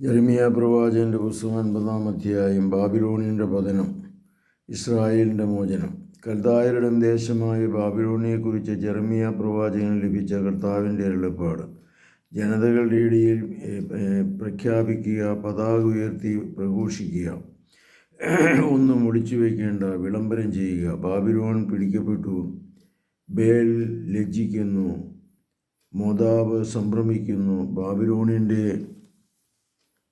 ജെറമിയ പ്രവാചകന്റെ പുസ്തകം അൻപതാം അധ്യായം ബാബിലോണിന്റെ പതനം ഇസ്രായേലിന്റെ മോചനം. കൽദായരുടെ ദേശമായ ബാബിലോണിയെക്കുറിച്ച് ജർമിയ പ്രവാചകന് ലഭിച്ച കർത്താവിന്റെ അരുളപ്പാട് ജനതകളുടെ ഇടയിൽ പ്രഖ്യാപിക്കുക പതാക ഉയർത്തി പ്രഘോഷിക്കുക ഒന്നും ഒളിച്ചു വയ്ക്കേണ്ട വിളംബരം ചെയ്യുക. ബാബിലോൺ പിടിക്കപ്പെട്ടു ബേൽ ലജ്ജിക്കുന്നു മോദാബ് സംഭ്രമിക്കുന്നു. ബാബിലോണിന്റെ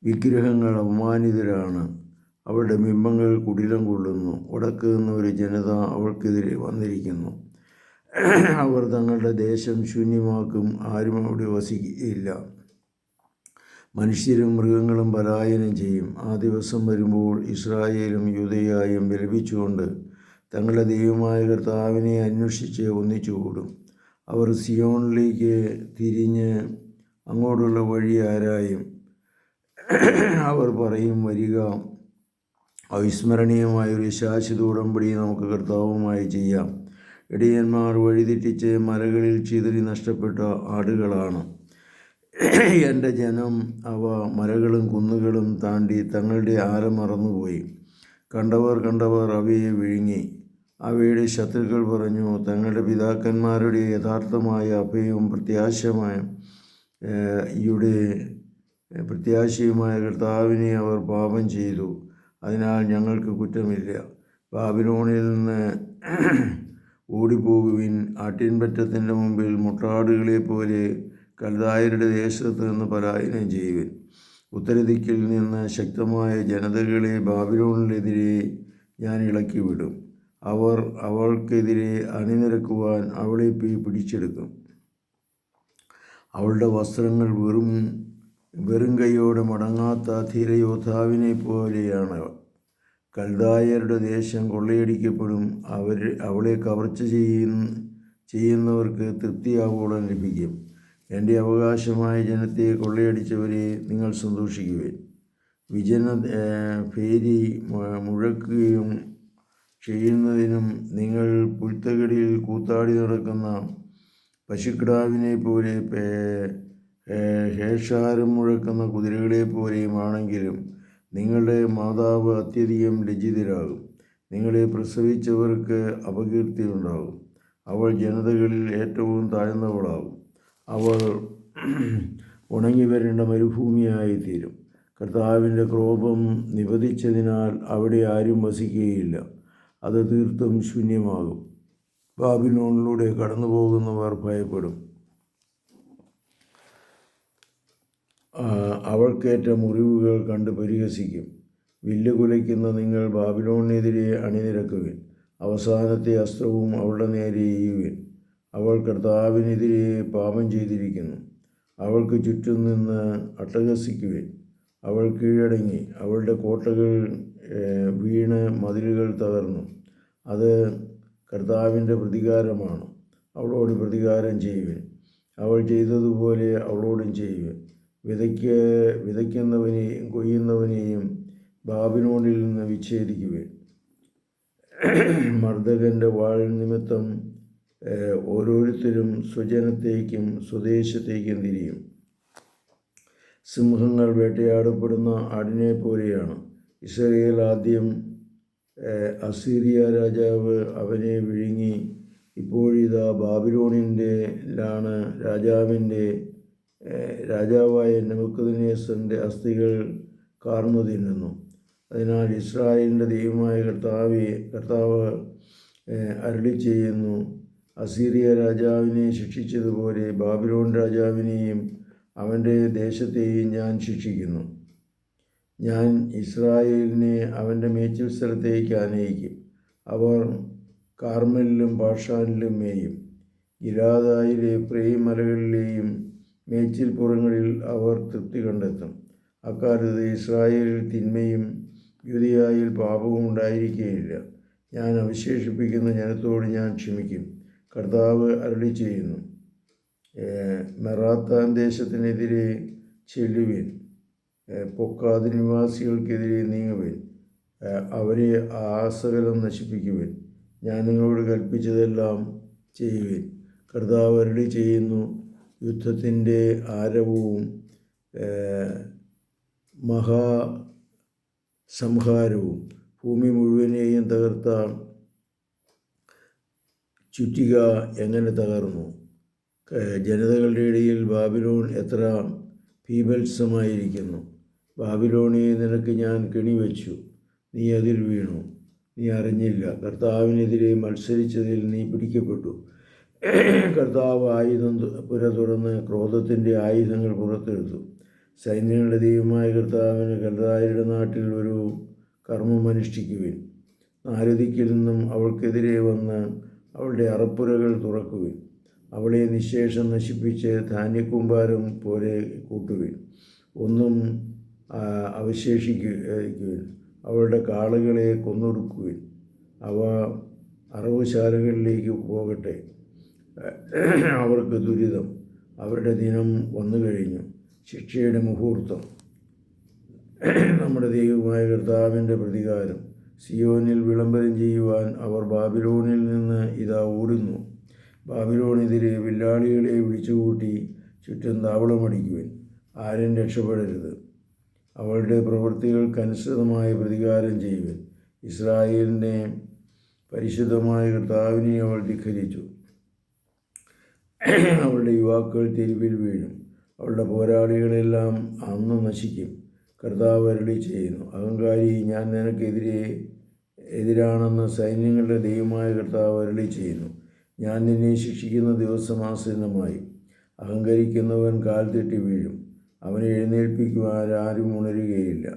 വിഗ്രഹങ്ങൾ അവമാനിതരാണ് അവരുടെ ബിംബങ്ങൾ കുടിലം കൊള്ളുന്നു. വടക്ക് നിന്ന് ഒരു ജനത അവൾക്കെതിരെ വന്നിരിക്കുന്നു. അവർ തങ്ങളുടെ ദേശം ശൂന്യമാക്കും. ആരും അവിടെ വസിക്കുകയില്ല മനുഷ്യരും മൃഗങ്ങളും പലായനം ചെയ്യും. ആ ദിവസം വരുമ്പോൾ ഇസ്രായേലും യൂതയായും വിലപിച്ചുകൊണ്ട് തങ്ങളുടെ ദൈവമായ കർത്താവിനെ അന്വേഷിച്ച് ഒന്നിച്ചു കൂടും അവർ സിയോണിലേക്ക് തിരിഞ്ഞ് അങ്ങോട്ടുള്ള വഴി ആരായും അവർ പറയും വരിക. അവിസ്മരണീയമായ ഒരു ശാശ്വത ഉടമ്പടി നമുക്ക് കർത്താവുമായി ചെയ്യാം. ഇടിയന്മാർ വഴിതെറ്റിച്ച് മലകളിൽ ചിതറി നഷ്ടപ്പെട്ട ആടുകളാണ്. എന്റെ ജനം അവ മലകളും കുന്നുകളും താണ്ടി തങ്ങളുടെ ആരം മറന്നുപോയി. കണ്ടവർ കണ്ടവർ അവയെ വിഴുങ്ങി. അവയുടെ ശത്രുക്കൾ പറഞ്ഞു തങ്ങളുടെ പിതാക്കന്മാരുടെ യഥാർത്ഥമായ അഭയവും പ്രത്യാശമായ യുടെ പ്രത്യാശയുമായ കർത്താവിനെ അവർ പാപം ചെയ്തു. അതിനാൽ ഞങ്ങൾക്ക് കുറ്റമില്ല. ബാബിലോണിൽ നിന്ന് ഓടിപ്പോകുവിൻ. ആട്ടിൻപറ്റത്തിന്റെ മുമ്പിൽ മുട്ടാടുകളെ പോലെ കൽദായരുടെ ദേശത്ത് നിന്ന് പലായനം ചെയ്യുവിൻ. ഉത്തരദിക്കിൽ നിന്ന് ശക്തമായ ജനതകളെ ബാബിലോണിനെതിരെ ഞാൻ ഇളക്കി വിടും അവർ അവൾക്കെതിരെ അണിനിരക്കുവാൻ അവളെ പിടിച്ചെടുക്കും. അവളുടെ വസ്ത്രങ്ങൾ വെറും വെറും കൈയോടെ മടങ്ങാത്ത ധീരയോദ്ധാവിനെ പോലെയാണ് കൽദായരുടെ ദേശം കൊള്ളയടിക്കപ്പെടും. അവർ അവളെ കവർച്ച ചെയ്യുന്ന ചെയ്യുന്നവർക്ക് തൃപ്തിയാവോളം ലഭിക്കും. എന്റെ അവകാശമായ ജനത്തെ കൊള്ളയടിച്ചവരെ നിങ്ങൾ സന്തോഷിക്കുവേൻ. വിജന ഭേരി മുഴക്കുകയും ചെയ്യുന്നതിനും നിങ്ങൾ പുൽത്തകടിയിൽ കൂത്താടി നടക്കുന്ന പശുക്കിടാവിനെ പോലെ ഹേഷാരം മുഴക്കുന്ന കുതിരകളെ പോലെയുമാണെങ്കിലും നിങ്ങളുടെ മാതാവ് അത്യധികം ലജ്ജിതരാകും. നിങ്ങളെ പ്രസവിച്ചവർക്ക് അപകീർത്തി ഉണ്ടാകും അവൾ ജനതകളിൽ ഏറ്റവും താഴ്ന്നവളാകും. അവൾ ഉണങ്ങി വരേണ്ട മരുഭൂമിയായി തീരും കർത്താവിന്റെ ക്രോപം നിപതിച്ചതിനാൽ അവിടെ ആരും വസിക്കുകയില്ല. അത് തീർത്തും ശൂന്യമാകും. ബാബിലോണിലൂടെ കടന്നു പോകുന്നവർ ഭയപ്പെടും ആ, അവൾക്കേറ്റ മുറിവുകൾ കണ്ട് പരിഹസിക്കും. വില്ല് കുലയ്ക്കുന്ന നിങ്ങൾ ബാബിലോണിനെതിരെ അണിനിരക്കുവിൻ. അവസാനത്തെ അസ്ത്രവും അവളുടെ നേരെ എയ്യുവിൻ. അവൾ കർത്താവിനെതിരെ പാപം ചെയ്തിരിക്കുന്നു. അവൾക്ക് ചുറ്റും നിന്ന് അട്ടഹസിക്കുവിൻ. അവൾ കീഴടങ്ങി. അവളുടെ കോട്ടകൾ വീണ് മതിലുകൾ തകർന്നു. അത് കർത്താവിന്റെ പ്രതികാരമാണ്. അവളോട് പ്രതികാരം ചെയ്യുവിൻ. അവൾ ചെയ്തതുപോലെ അവളോടും ചെയ്യുവിൻ. വിതയ്ക്ക് വിതയ്ക്കുന്നവനെയും കൊയ്യുന്നവനെയും ബാബിലോണിൽ നിന്ന് വിച്ഛേദിക്കുവിൻ. മർദ്ദകന്റെ വാൾ നിമിത്തം ഓരോരുത്തരും സ്വജനത്തേക്കും സ്വദേശത്തേക്കും തിരിയും. സിംഹങ്ങൾ വേട്ടയാടപ്പെടുന്ന ആടിനെ പോലെയാണ് ഇസ്രയേൽ ആദ്യം അസീറിയ രാജാവ് അവനെ വിഴുങ്ങി ഇപ്പോഴിതാ ബാബിലോണിന്റെ ലാണ് രാജാവിന്റെ രാജാവായ നെബുക്കദ്നേസറിന്റെ അസ്ഥികൾ കാർന്നു തിന്നുന്നു. അതിനാൽ ഇസ്രായേലിന്റെ ദൈവമായ കർത്താവ് കർത്താവ് അരുളി ചെയ്യുന്നു അസീറിയ രാജാവിനെ ശിക്ഷിച്ചതുപോലെ ബാബിലോൺ രാജാവിനെയും അവന്റെ ദേശത്തെയും ഞാൻ ശിക്ഷിക്കുന്നു. ഞാൻ ഇസ്രായേലിനെ അവന്റെ മേച്ചിൽ സ്ഥലത്തേക്ക് ആനയിക്കും. അവർ കാർമലിലും പാഷാനിലും മേയും. ഗിരാദായിലെ പ്രേം മലകളിലെയും മേച്ചിൽപ്പുറങ്ങളിൽ അവർ തൃപ്തി കണ്ടെത്തും. അക്കാലത്ത് ഇസ്രായേലിൽ തിന്മയും യുതിയായിൽ പാപവും ഉണ്ടായിരിക്കുകയില്ല. ഞാൻ അവശേഷിപ്പിക്കുന്ന ജനത്തോട് ഞാൻ ക്ഷമിക്കും. കർത്താവ് അരുളി ചെയ്യുന്നു മെറാത്താൻ ദേശത്തിനെതിരെ ചെല്ലുവിൻ. പൊക്കാത് നിവാസികൾക്കെതിരെ നീങ്ങുവിൻ. അവരെ ആസകലം നശിപ്പിക്കുവിൻ. ഞാൻ നിങ്ങളോട് കൽപ്പിച്ചതെല്ലാം ചെയ്യുവിൻ. കർത്താവ് അരുളി ചെയ്യുന്നു യുദ്ധത്തിന്റെ ആരവവും മഹാ സംഹാരവും ഭൂമി മുഴുവനെയും തകർത്ത ചുറ്റിക എങ്ങനെ തകർന്നു? ജനതകളുടെ ഇടയിൽ ബാബിലോൺ എത്ര ഭീഭത്സമായിരിക്കുന്നു? ബാബിലോണെ നിനക്ക് ഞാൻ കെണിവെച്ചു. നീ അതിൽ വീണു. നീ അറിഞ്ഞില്ല. കർത്താവിനെതിരെ മത്സരിച്ചതിൽ നീ പിടിക്കപ്പെട്ടു. കർത്താവ് ആയുധം പുര തുറന്ന് ക്രോധത്തിന്റെ ആയുധങ്ങൾ പുറത്തെടുത്തു. സൈന്യങ്ങളുടെ ദൈവമായ കർത്താവിന് കർത്താരുടെ നാട്ടിൽ ഒരു കർമ്മം അനുഷ്ഠിക്കുവിൻ. നാരദിക്കിൽ നിന്നും അവൾക്കെതിരെ വന്ന് അവളുടെ അറപ്പുരകൾ തുറക്കുവിൻ. അവളെ നിശേഷം നശിപ്പിച്ച് ധാന്യക്കൂമ്പാരം പോലെ കൂട്ടുവിൻ. ഒന്നും അവശേഷിക്കുവിൻ അവളുടെ കാളുകളെ കൊന്നൊടുക്കുവിൻ. അവ അറവുശാലകളിലേക്ക് പോകട്ടെ. അവർക്ക് ദുരിതം. അവരുടെ ദിനം വന്നു കഴിഞ്ഞു. ശിക്ഷയുടെ മുഹൂർത്തം. നമ്മുടെ ദൈവമായ കർത്താവിന്റെ പ്രതികാരം. സിയോനിൽ വിളംബരം ചെയ്യുവാൻ അവർ ബാബിലോണിൽ നിന്ന് ഇതാ ഓടുന്നു. ബാബിലോണെതിരെ വില്ലാളികളെ വിളിച്ചുകൂട്ടി ചുറ്റും താവളമടിക്കുവാൻ. ആരും രക്ഷപ്പെടരുത്. അവളുടെ പ്രവൃത്തികൾക്കനുസൃതമായ പ്രതികാരം ചെയ്യുവൻ. ഇസ്രായേലിനെ പരിശുദ്ധമായ കർത്താവിനെ അവൾ ധിഖരിച്ചു. അവളുടെ യുവാക്കൾ തെരുവിൽ വീഴും. അവളുടെ പോരാളികളെല്ലാം അന്ന് നശിക്കും. കർത്താവ് അരുളി ചെയ്യുന്നു അഹങ്കാരി ഞാൻ നിനക്കെതിരെ എതിരാണെന്ന് സൈന്യങ്ങളുടെ ദൈവമായ കർത്താവ് അരുളി ചെയ്യുന്നു. ഞാൻ നിന്നെ ശിക്ഷിക്കുന്ന ദിവസം ആസന്നമായി. അഹങ്കരിക്കുന്നവൻ കാൽ വീഴും. അവനെ എഴുന്നേൽപ്പിക്കുവാൻ ആരും ഉണരുകയില്ല.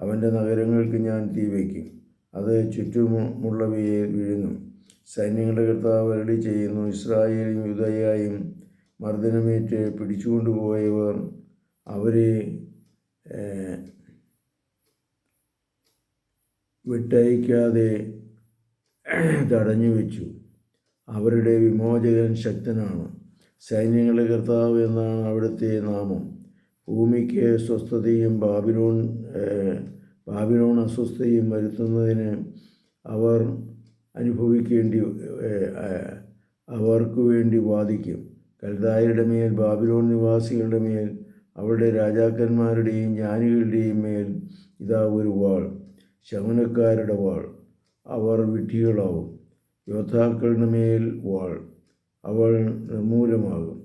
അവന്റെ നഗരങ്ങൾക്ക് ഞാൻ തീ വയ്ക്കും. അത് ചുറ്റുമുള്ളവയെ വിഴുങ്ങും. സൈന്യങ്ങളുടെ കർത്താവ് അരളി ചെയ്യുന്നു. ഇസ്രായേലും യുദ്ധയായും മർദ്ദനമേറ്റ് പിടിച്ചുകൊണ്ടുപോയവർ അവരെ വിട്ടയക്കാതെ തടഞ്ഞു വെച്ചു അവരുടെ വിമോചകൻ ശക്തനാണ്. സൈന്യങ്ങളുടെ കർത്താവ് എന്നാണ് അവിടുത്തെ നാമം. ഭൂമിക്ക് സ്വസ്ഥതയും ബാബിലോൺ ബാബിലോൺ അസ്വസ്ഥയും വരുത്തുന്നതിന് അവർ അനുഭവിക്കേണ്ടി അവർക്ക് വേണ്ടി വാദിക്കും. കൽദായരുടെ മേൽ ബാബിലോൺ നിവാസികളുടെ മേൽ അവരുടെ രാജാക്കന്മാരുടെയും ജ്ഞാനികളുടെയും മേൽ ഇതാ ഒരു വാൾ ശമനക്കാരുടെ വാൾ. അവർ വിഡ്ഢികളാവും. യോദ്ധാക്കളുടെ മേൽ വാൾ. അവൾ നിർമൂലമാകും.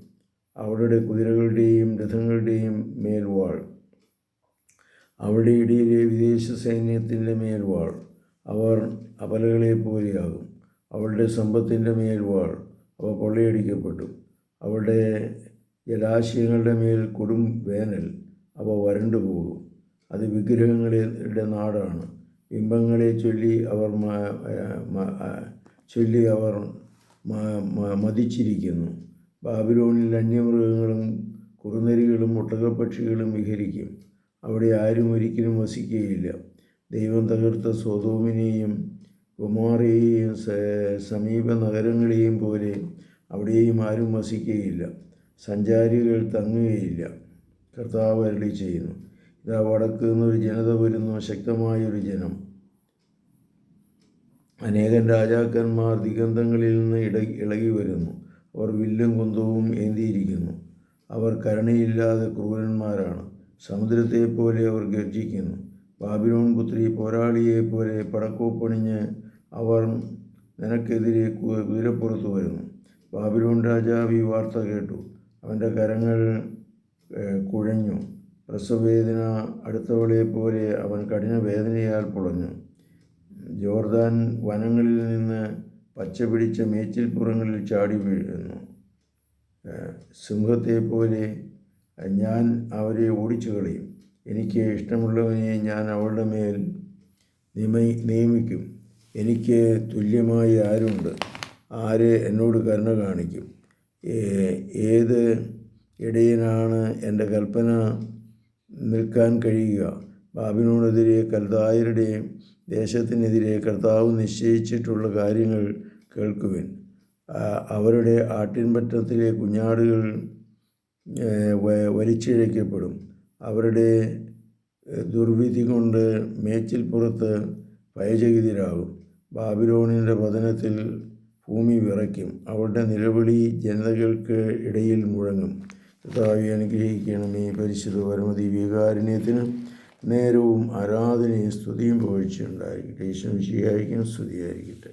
അവളുടെ കുതിരകളുടെയും രഥങ്ങളുടെയും മേൽ വാൾ. അവളുടെ ഇടയിലെ വിദേശ സൈന്യത്തിന്റെ മേൽ വാൾ. അവർ അപലകളെ പോലെയാകും അവളുടെ സമ്പത്തിന്റെ മേൽ വാൾ അവ കൊള്ളയടിക്കപ്പെട്ടു അവളുടെ ജലാശയങ്ങളുടെ മേൽ കൊടും വേനൽ അവ വരണ്ടു പോകും അത് വിഗ്രഹങ്ങളുടെ നാടാണ്. ബിംബങ്ങളെ ചൊല്ലി അവർ ചൊല്ലി അവർ മതിച്ചിരിക്കുന്നു. ബാബിലോണിൽ അന്യമൃഗങ്ങളും കുറുനരികളും ഒട്ടകപ്പക്ഷികളും വിഹരിക്കും. അവിടെ ആരും ഒരിക്കലും വസിക്കുകയില്ല. ദൈവം തകർത്ത സ്വതോമിനെയും കുമാറിയെയും സമീപ നഗരങ്ങളെയും പോലെ അവിടെയും ആരും വസിക്കുകയില്ല. സഞ്ചാരികൾ തങ്ങുകയില്ല. കർത്താവ് അരളി ചെയ്യുന്നു. ഇതാ വടക്ക് നിന്നൊരു ജനത വരുന്നു. ശക്തമായൊരു ജനം. അനേകം രാജാക്കന്മാർ ദിഗന്ധങ്ങളിൽ നിന്ന് ഇട ഇളകി വരുന്നു. അവർ വില്ലും കുന്തവും ഏന്തിയിരിക്കുന്നു. അവർ കരുണയില്ലാതെ ക്രൂരന്മാരാണ്. സമുദ്രത്തെപ്പോലെ അവർ ഗർജിക്കുന്നു ബാബിലോൺ പുത്രി പോരാളിയെപ്പോലെ പടക്കോപ്പണിഞ്ഞ് അവർ നിനക്കെതിരെ കുതിരപ്പുറത്തു വരുന്നു. ബാബിലോൺ രാജാവ് ഈ വാർത്ത കേട്ടു. അവന്റെ കരങ്ങൾ കുഴഞ്ഞു. പ്രസവവേദന അടുത്തവളെ പോലെ അവൻ കഠിന വേദനയാൽ പൊളഞ്ഞു. ജോർദാൻ വനങ്ങളിൽ നിന്ന് പച്ച പിടിച്ച മേച്ചിൽപ്പുറങ്ങളിൽ ചാടി വീഴുന്നു. സിംഹത്തെ സിംഹത്തെപ്പോലെ ഞാൻ അവരെ ഓടിച്ചു കളയും എനിക്ക് ഇഷ്ടമുള്ളവനെ ഞാൻ അവളുടെ മേൽ നിയമി നിയമിക്കും. എനിക്ക് തുല്യമായി ആരുണ്ട്? ആര് എന്നോട് കരുണ കാണിക്കും? ഏത് ഇടയനാണ് എന്റെ കൽപ്പന നിൽക്കാൻ കഴിയുക? ബാബിനോടെതിരെ കൽദായരുടെ ദേശത്തിനെതിരെ കർത്താവ് നിശ്ചയിച്ചിട്ടുള്ള കാര്യങ്ങൾ കേൾക്കുവിൻ. അവരുടെ ആട്ടിൻപറ്റത്തിലെ കുഞ്ഞാടുകൾ വലിച്ചിഴയ്ക്കപ്പെടും. അവരുടെ ദുർവിധി കൊണ്ട് മേച്ചിൽപ്പുറത്ത് ഭയചകിതരാകും. ബാബിലോണിന്റെ പതനത്തിൽ ഭൂമി വിറയ്ക്കും. അവരുടെ നിലവിളി ജനതകൾക്ക് ഇടയിൽ മുഴങ്ങും. കർത്താവെ ഈ പരിശുദ്ധ പരമതി പരമദിവ്യകാരുണ്യത്തിന് നേരവും ആരാധനയും സ്തുതിയും പുകഴ്ചയുണ്ടായിരിക്കട്ടെ ഈശ്വരം ശരിയായിരിക്കും സ്തുതിയായിരിക്കട്ടെ.